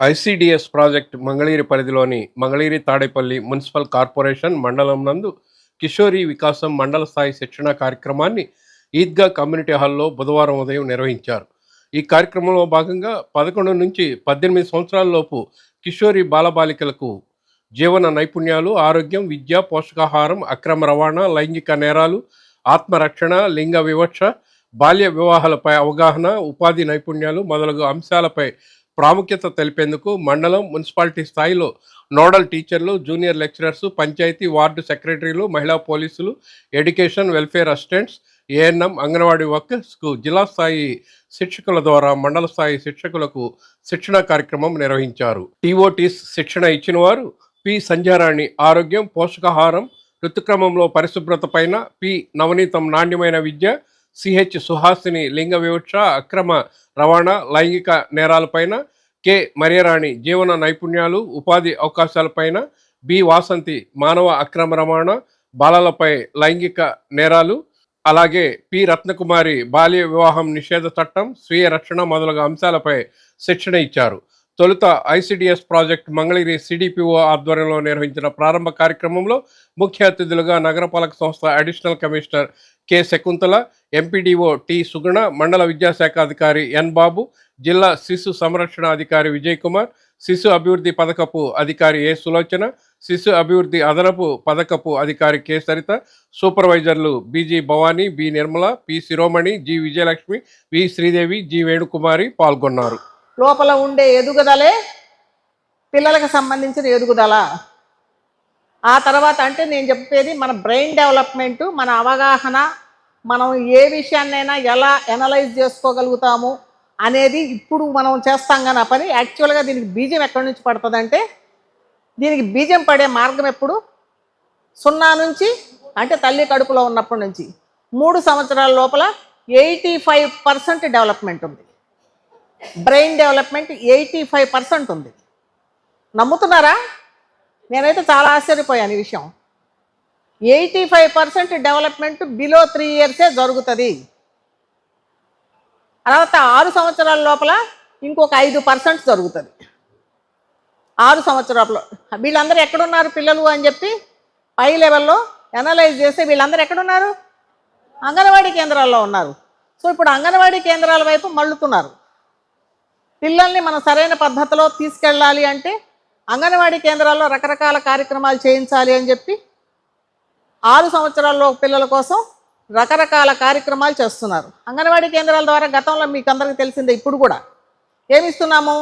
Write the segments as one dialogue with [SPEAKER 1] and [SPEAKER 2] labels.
[SPEAKER 1] ICDS project Mangalagiri పరిధిలోని Mangalagiri Tadepalli municipal corporation మండలం నందు కిషోరి వికాసం మండల స్థాయి శిక్షణ కార్యక్రమాన్ని ఈద్గా కమ్యూనిటీ హాల్లో బుధవారం ఉదయం నిర్వహించారు. ఈ కార్యక్రమంలో భాగంగా పదకొండు నుంచి పద్దెనిమిది సంవత్సరాలలోపు కిషోరి బాలబాలికలకు జీవన నైపుణ్యాలు ఆరోగ్యం విద్య పోషకాహారం అక్రమ రవాణా లైంగిక నేరాలు ఆత్మరక్షణ లింగ వివక్ష బాల్య వివాహాలపై అవగాహన ఉపాధి నైపుణ్యాలు మొదలగు అంశాలపై ప్రాముఖ్యత తెలిపేందుకు మండలం మున్సిపాలిటీ స్థాయిలో నోడల్ టీచర్లు జూనియర్ లెక్చరర్స్ పంచాయతీ వార్డు సెక్రటరీలు మహిళా పోలీసులు education welfare assistants ANM anganwadi వర్కర్స్కు జిల్లా స్థాయి శిక్షకుల ద్వారా మండల స్థాయి శిక్షకులకు శిక్షణ కార్యక్రమం నిర్వహించారు. టీఓటీస్ శిక్షణ ఇచ్చిన వారు పి. సంధ్యారాణి. ఆరోగ్యం పోషకాహారం ఋతుక్రమంలో పరిశుభ్రత పైన పి. నవనీతం నాణ్యమైన విద్య సిహెచ్ సుహాసిని లింగ వివక్ష అక్రమ రవాణా లైంగిక నేరాలపైన కె మరియరాణి జీవన నైపుణ్యాలు ఉపాధి అవకాశాలపైన బి వాసంతి మానవ అక్రమ రవాణా బాలలపై లైంగిక నేరాలు అలాగే పి రత్నకుమారి బాల్య వివాహం నిషేధ చట్టం స్వీయ రక్షణ మొదలగు అంశాలపై శిక్షణ ఇచ్చారు. తొలుత ఐసిడిఎస్ ప్రాజెక్ట్ మంగళగిరి సిడిపిఓ ఆధ్వర్యంలో నిర్వహించిన ప్రారంభ కార్యక్రమంలో ముఖ్య అతిథులుగా నగరపాలక సంస్థ additional commissioner K Shakuntala MPDO T Suguna మండల విద్యాశాఖ అధికారి ఎన్ బాబు జిల్లా శిశు సంరక్షణ అధికారి విజయ్ కుమార్ శిశు అభివృద్ధి పథకపు అధికారి ఏ సులోచన శిశు అభివృద్ధి అదనపు పథకపు అధికారి K Saritha సూపర్వైజర్లు BG Bhavani B Nirmala P Shiromani G Vijayalakshmi V Sridevi G Venukumari పాల్గొన్నారు.
[SPEAKER 2] లోపల ఉండే ఎదుగుదలే పిల్లలకు సంబంధించిన ఎదుగుదల. ఆ తర్వాత అంటే నేను చెప్పేది మన బ్రెయిన్ డెవలప్మెంట్ మన అవగాహన మనం ఏ విషయాన్నైనా ఎలా ఎనలైజ్ చేసుకోగలుగుతాము అనేది ఇప్పుడు మనం చేస్తాం కానీ ఆ పని యాక్చువల్గా దీనికి బీజం ఎక్కడి నుంచి పడుతుందంటే దీనికి బీజం పడే మార్గం ఎప్పుడు? సున్నా నుంచి అంటే తల్లి కడుపులో ఉన్నప్పటి నుంచి. మూడు సంవత్సరాల లోపల ఎయిటీ ఫైవ్ పర్సెంట్ డెవలప్మెంట్ ఉంది. Brain development eighty five percent ఉంది. నమ్ముతున్నారా? నేనైతే చాలా ఆశ్చర్యపోయాను ఈ విషయం. Eighty five percent development below three ఇయర్సే జరుగుతుంది. తర్వాత ఆరు సంవత్సరాల లోపల ఇంకొక ఐదు పర్సెంట్ జరుగుతుంది. ఆరు సంవత్సరాల వీళ్ళందరూ ఎక్కడున్నారు పిల్లలు అని చెప్పి పై లెవెల్లో ఎనలైజ్ చేస్తే వీళ్ళందరూ ఎక్కడున్నారు? అంగన్వాడీ కేంద్రాల్లో ఉన్నారు. సో ఇప్పుడు అంగన్వాడీ కేంద్రాల వైపు మళ్ళుతున్నారు. పిల్లల్ని మనం సరైన పద్ధతిలో తీసుకెళ్ళాలి అంటే అంగన్వాడీ కేంద్రాల్లో రకరకాల కార్యక్రమాలు చేయించాలి అని చెప్పి ఆరు సంవత్సరాల్లో పిల్లల కోసం రకరకాల కార్యక్రమాలు చేస్తున్నారు. అంగన్వాడీ కేంద్రాల ద్వారా గతంలో మీకు అందరికీ తెలిసిందే ఇప్పుడు కూడా. ఏమి ఇస్తున్నాము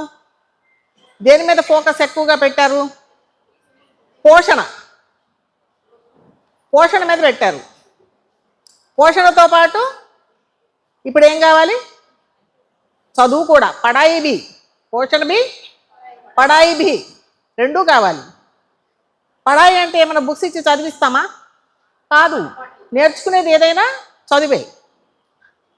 [SPEAKER 2] దేని మీద ఫోకస్ ఎక్కువగా పెట్టారు? పోషణ. పోషణ మీద పెట్టారు. పోషణతో పాటు ఇప్పుడు ఏం కావాలి? చదువు కూడా. పడాయి బి. పోషణ బి? పడాయి బి. రెండూ కావాలి. పడాయి అంటే ఏమైనా బుక్స్ ఇచ్చి చదివిస్తామా? కాదు. నేర్చుకునేది ఏదైనా చదివే.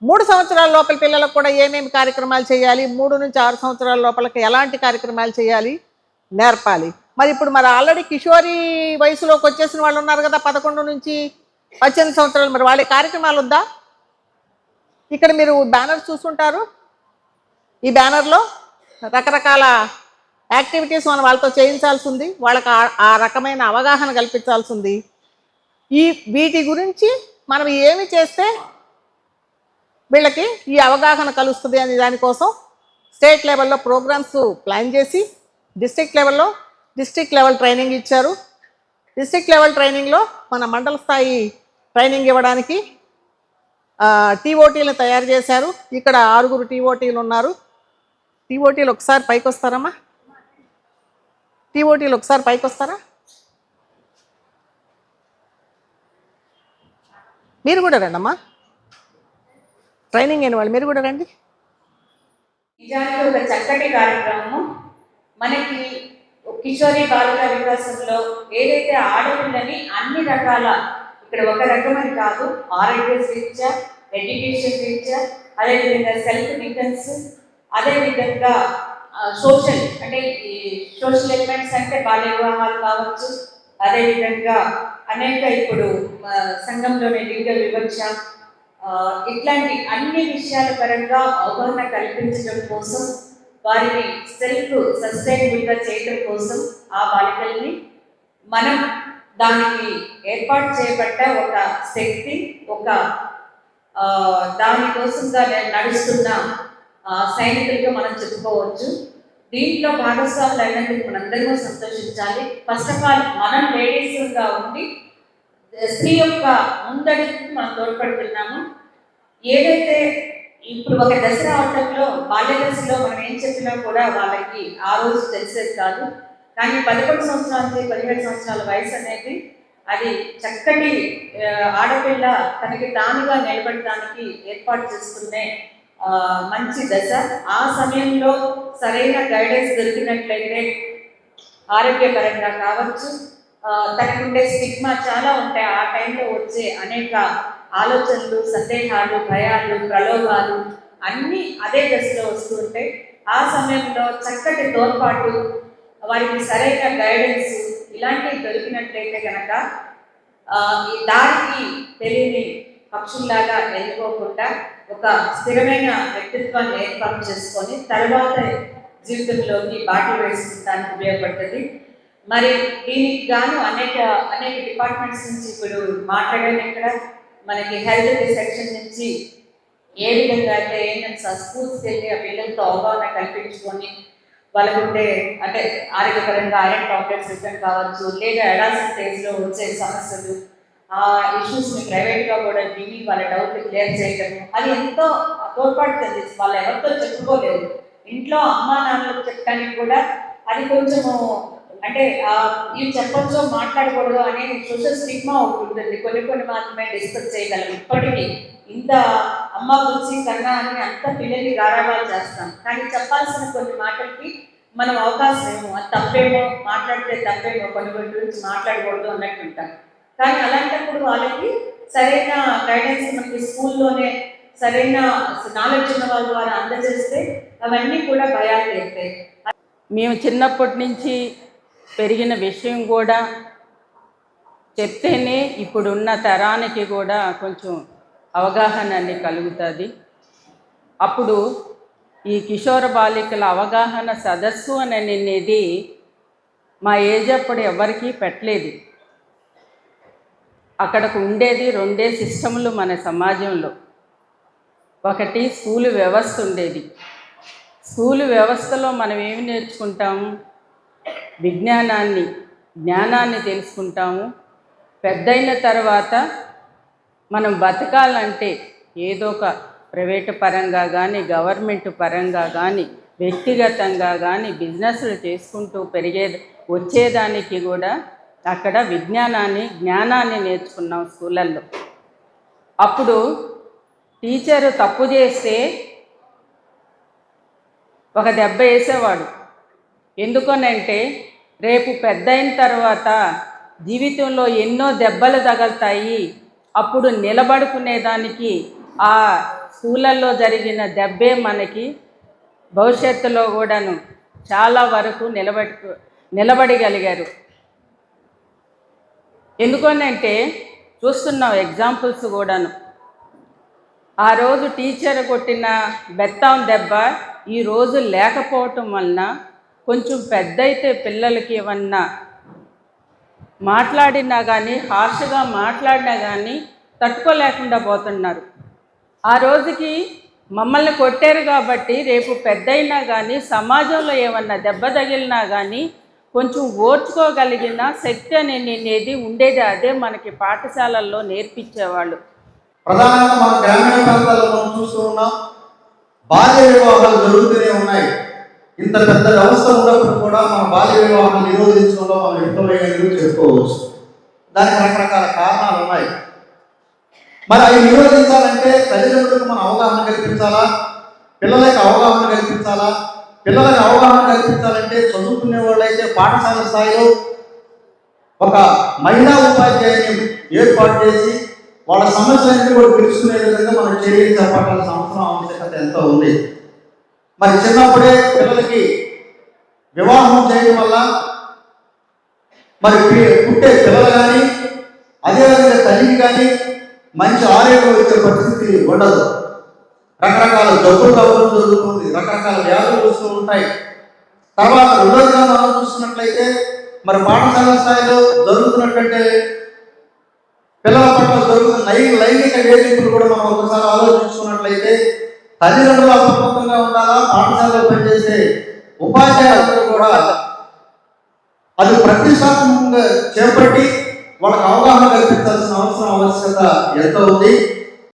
[SPEAKER 2] మూడు సంవత్సరాల లోపల పిల్లలకు కూడా ఏమేమి కార్యక్రమాలు చేయాలి? మూడు నుంచి ఆరు సంవత్సరాల లోపలికి ఎలాంటి కార్యక్రమాలు చేయాలి? నేర్పాలి. మరి ఇప్పుడు మరి ఆల్రెడీ కిషోరి వయసులోకి వచ్చేసిన వాళ్ళు ఉన్నారు కదా పదకొండు నుంచి పద్దెనిమిది సంవత్సరాలు. మరి వాళ్ళ కార్యక్రమాలు ఉందా? ఇక్కడ మీరు బ్యానర్ చూసుంటారు. ఈ బ్యానర్లో రకరకాల యాక్టివిటీస్ మనం వాళ్ళతో చేయించాల్సి ఉంది వాళ్ళకి ఆ- రకమైన అవగాహన కల్పించాల్సి ఉంది ఈ వీటి గురించి మనం ఏమి చేస్తే వీళ్ళకి ఈ అవగాహన కలుస్తుంది అనే దానికోసం స్టేట్ లెవెల్లో ప్రోగ్రామ్స్ ప్లాన్ చేసి డిస్ట్రిక్ట్ లెవెల్లో డిస్ట్రిక్ట్ లెవెల్ ట్రైనింగ్ ఇచ్చారు. డిస్ట్రిక్ట్ లెవెల్ ట్రైనింగ్లో మన మండల స్థాయి ట్రైనింగ్ ఇవ్వడానికి టీఓటీలు తయారు చేశారు. ఇక్కడ ఆరుగురు టీఓటీలు ఉన్నారు. టీఓటీలు ఒకసారి పైకి వస్తారమ్మా టీఓటీలు ఒకసారి పైకి వస్తారా మీరు కూడా రండమ్మా. ట్రైనింగ్ అయిన వాళ్ళు మీరు కూడా రండి.
[SPEAKER 3] నిజానికి ఒక చక్కటి కార్యక్రమము. మనకి కిషోరి బాలిక వికాసంలో ఏదైతే ఆడపిల్లని అన్ని రకాల ఇక్కడ ఒక రకమని కాదు ఆరోగ్య రీత్యా ఎడ్యుకేషన్ రీత్యా అదేవిధంగా సెల్ఫ్ డిఫెన్స్ అదేవిధంగా సోషల్ అంటే ఈ సోషల్ ఎలిమెంట్స్ అంటే బాల్య వివాహాలు కావచ్చు. అదేవిధంగా అనేక ఇప్పుడు సంఘంలోనే సంఘంలోని లింగ వివక్ష ఇట్లాంటి అన్ని విషయాల పరంగా అవగాహన కల్పించడం కోసం వారిని సెల్ఫ్ సస్టైనబుల్గా చేయడం కోసం ఆ బాలికల్ని మనం దానికి ఏర్పాటు చేయబడ్డ ఒక శక్తి ఒక దాని దానికోసంగా నడుస్తున్న సైనికులుగా మనం చెప్పుకోవచ్చు. దీంట్లో భాగస్వాములు అయినందుకు మనందరము సంతోషించాలి. ఫస్ట్ ఆఫ్ ఆల్ మనం లేడీస్గా ఉండి స్త్రీ యొక్క ముందడుగుకి మనం తోడ్పడుతున్నాము. ఏదైతే ఇప్పుడు ఒక దశ రావటంలో బాల్య దశలో మనం ఏం చెప్పినా కూడా వాళ్ళకి ఆ రోజు తెలిసేది కాదు. కానీ పదకొండు సంవత్సరాల నుంచి పదిహేడు సంవత్సరాల వయసు అనేది అది చక్కటి ఆడపిల్ల తనకి తానుగా నిలబడటానికి ఏర్పాటు చేసుకునే మంచి దశ. ఆ సమయంలో సరైన గైడెన్స్ దొరికినట్లయితే ఆరోగ్యపరంగా కావచ్చు. తనకుండే స్టిగ్మా చాలా ఉంటాయి. ఆ టైంలో వచ్చే అనేక ఆలోచనలు సందేహాలు భయాలు ప్రలోభాలు అన్నీ అదే దశలో వస్తూ ఉంటాయి. ఆ సమయంలో చక్కటి తోడ్పాటు వారికి సరైన గైడెన్స్ ఇలాంటివి దొరికినట్లయితే కనుక ఈ దారికి తెలియని పక్షుల్లాగా వెళ్ళిపోకుండా ఒక స్థిరమైన వ్యక్తిత్వాన్ని ఏర్పాటు చేసుకొని తర్వాత జీవితంలోకి బాటలు వేసుకుంటానికి ఉపయోగపడుతుంది. మరి దీనికి గాను అనేక అనేక డిపార్ట్మెంట్స్ నుంచి ఇప్పుడు మాట్లాడాను ఇక్కడ. మనకి హెల్త్ సెక్షన్ నుంచి ఏ విధంగా అయితే ఏంటంటే స్కూల్స్కి వెళ్ళి ఆ పిల్లలతో అవగాహన కల్పించుకొని వాళ్ళకుంటే అంటే ఆరోగ్యపరంగా ఐరన్ టాబ్లెట్స్ ఇవ్వడం కావచ్చు లేదా ఎడాల్సిన స్టేజ్లో వచ్చే సమస్యలు ఆ ఇష్యూస్ని ప్రైవేట్గా కూడా దిగి వాళ్ళ డౌట్ క్లియర్ చేయడం అది ఎంతో తోడ్పడుతుంది. వాళ్ళు ఎవరితో చెప్పుకోలేదు. ఇంట్లో అమ్మా నాన్నలకు చెప్పడానికి కూడా అది కొంచెము అంటే ఆ, ఇవి మాట్లాడకూడదు అనే సోషల్ స్టిగ్మా ఒకటి ఉంటుంది. కొన్ని కొన్ని మాత్రమే డిస్కస్ చేయగలం. ఇప్పటికీ ఇంత అమ్మ గురించి కన్నా అని అంత పిల్లల్ని గారాబాలు చేస్తాం. కానీ చెప్పాల్సిన కొన్ని మాటలకి మనం అవకాశం ఏమో. అది తప్పేమో మాట్లాడితే తప్పేమో కొన్ని కొన్ని గురించి మాట్లాడకూడదు అన్నట్టు ఉంటాం. కానీ అలాంటప్పుడు వాళ్ళకి సరైన గైడెన్స్ మనకి స్కూల్లోనే సరైన నాలెడ్జ్ ఉన్న వాళ్ళ ద్వారా అందజేస్తే అవన్నీ కూడా భయాలు తీస్తాయి.
[SPEAKER 4] మేము చిన్నప్పటి నుంచి పెరిగిన విషయం కూడా చెప్తేనే ఇప్పుడున్న తరానికి కూడా కొంచెం అవగాహన అనేది కలుగుతుంది. అప్పుడు ఈ కిషోర బాలికల అవగాహన సదస్సు అని అనేది మా ఏజ్ అప్పుడు ఎవరికీ పెట్టలేదు. అక్కడకు ఉండేది రెండే సిస్టములు మన సమాజంలో. ఒకటి స్కూలు వ్యవస్థ ఉండేది. స్కూలు వ్యవస్థలో మనం ఏమి నేర్చుకుంటాము విజ్ఞానాన్ని జ్ఞానాన్ని తెలుసుకుంటాము. పెద్దయిన తర్వాత మనం బతకాలంటే ఏదో ఒక ప్రైవేటు పరంగా కానీ గవర్నమెంట్ పరంగా కానీ వ్యక్తిగతంగా కానీ బిజినెస్లు చేసుకుంటూ పెరిగే వచ్చేదానికి కూడా అక్కడ విజ్ఞానాన్ని జ్ఞానాన్ని నేర్చుకున్నాం స్కూళ్ళల్లో. అప్పుడు టీచరు తప్పు చేస్తే ఒక దెబ్బ వేసేవాడు. ఎందుకనంటే రేపు పెద్ద అయిన తర్వాత జీవితంలో ఎన్నో దెబ్బలు తగలుతాయి. అప్పుడు నిలబడుకునేదానికి ఆ స్కూళ్ళల్లో జరిగిన దెబ్బే మనకి భవిష్యత్తులో కూడాను చాలా వరకు నిలబడి నిలబడగలిగారు. ఎందుకనంటే చూస్తున్నాం ఎగ్జాంపుల్స్ కూడాను. ఆ రోజు టీచర్ కొట్టిన బెత్తం దెబ్బ ఈ రోజు లేకపోవటం వలన కొంచెం పెద్ద అయితే పిల్లలకి ఏమన్నా మాట్లాడినా కానీ హార్ష్గా మాట్లాడినా కానీ తట్టుకోలేకుండా పోతున్నారు. ఆ రోజుకి మమ్మల్ని కొట్టారు కాబట్టి రేపు పెద్దయినా కానీ సమాజంలో ఏమన్నా దెబ్బ తగిలినా కానీ కొంచెం ఓర్చుకోగలిగిన శక్తి అనేది ఉండేది అదే మనకి పాఠశాలల్లో నేర్పించేవాళ్ళు.
[SPEAKER 5] ప్రధానంగా మన గ్రామీణ ప్రాంతాల్లో చూస్తూ ఉన్నాం బాల్య వివాహాలు జరుగుతూనే ఉన్నాయి. ఇంత పెద్ద వ్యవస్థ ఉన్నప్పుడు కూడా మన బాల్య వివాహాలు నిరోధించడంలో మనం విఫలమైనవి చెప్పుకోవచ్చు దానికి రకరకాల కారణాలు ఉన్నాయి. మరి అవి నిరోధించాలంటే తల్లిదండ్రులకు మనం అవగాహన కల్పించాలా? పిల్లలకు అవగాహన కల్పించాలా? పిల్లలకు అవగాహన కల్పించాలంటే చదువుకునే వాళ్ళైతే పాఠశాల స్థాయిలో ఒక మహిళా ఉపాధ్యాయుని ఏర్పాటు చేసి వాళ్ళ సమస్యలన్నీ కూడా తెలుసుకునే విధంగా మనం చర్యలు చేపట్టాల్సిన అవసరం ఆవశ్యకత ఎంతో ఉంది. మరి చిన్నప్పుడే పిల్లలకి వివాహం చేయడం వల్ల మరి పుట్టే పిల్లలు కానీ అదేవిధంగా తల్లికి కానీ మంచి ఆరోగ్యం వచ్చే పరిస్థితి ఉండదు. రకరకాల జబ్బులు కబులు జరుగుతుంది రకరకాల వ్యాధులు వస్తూ ఉంటాయి. తర్వాత రెండోదిగా మనం చూస్తున్నట్లయితే మరి పాఠశాల స్థాయిలో జరుగుతున్నటువంటి పిల్లల పట్ల జరుగుతున్న లైంగిక లైంగిక వేధింపులు కూడా మనం ఒకసారి ఆలోచించుకున్నట్లయితే తల్లిదండ్రులు అప్రమత్తంగా ఉండాలా? పాఠశాలలో పనిచేసే ఉపాధ్యాయులందరూ కూడా అది ప్రతిష్టాత్మకంగా చేపట్టి వాళ్ళకి అవగాహన కల్పించాల్సిన అవసరం ఆవశ్యకత ఎంత ఉంది.